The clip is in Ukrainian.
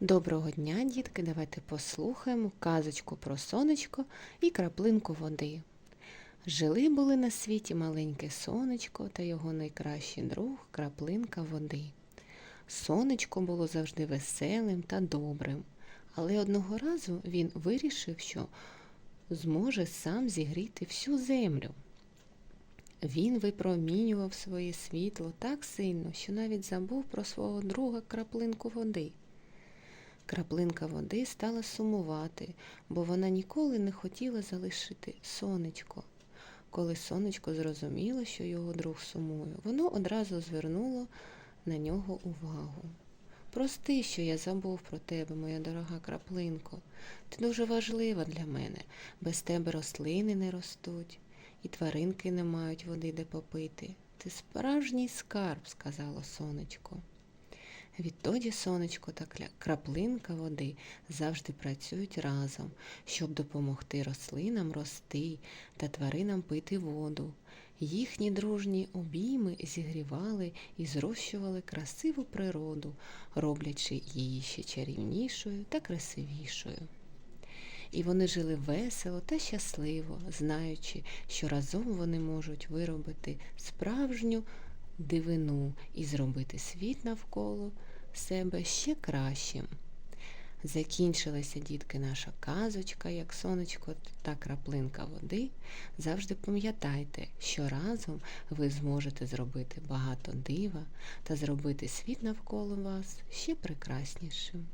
Доброго дня, дітки! Давайте послухаємо казочку про сонечко і краплинку води. Жили були на світі маленьке сонечко та його найкращий друг краплинка води. Сонечко було завжди веселим та добрим, але одного разу він вирішив, що зможе сам зігріти всю землю. Він випромінював своє світло так сильно, що навіть забув про свого друга краплинку води. Краплинка води стала сумувати, бо вона ніколи не хотіла залишити сонечко. Коли сонечко зрозуміло, що його друг сумує, воно одразу звернуло на нього увагу. Прости, що я забув про тебе, моя дорога краплинко. Ти дуже важлива для мене. Без тебе рослини не ростуть, і тваринки не мають води, де попити. Ти справжній скарб, сказало сонечко. Відтоді сонечко та краплинка води завжди працюють разом, щоб допомогти рослинам рости та тваринам пити воду. Їхні дружні обійми зігрівали і зрощували красиву природу, роблячи її ще чарівнішою та красивішою. І вони жили весело та щасливо, знаючи, що разом вони можуть виробити справжню дивину і зробити світ навколо себе ще кращим. Закінчилася, дітки, наша казочка, як сонечко та краплинка води. Завжди пам'ятайте, що разом ви зможете зробити багато дива та зробити світ навколо вас ще прекраснішим.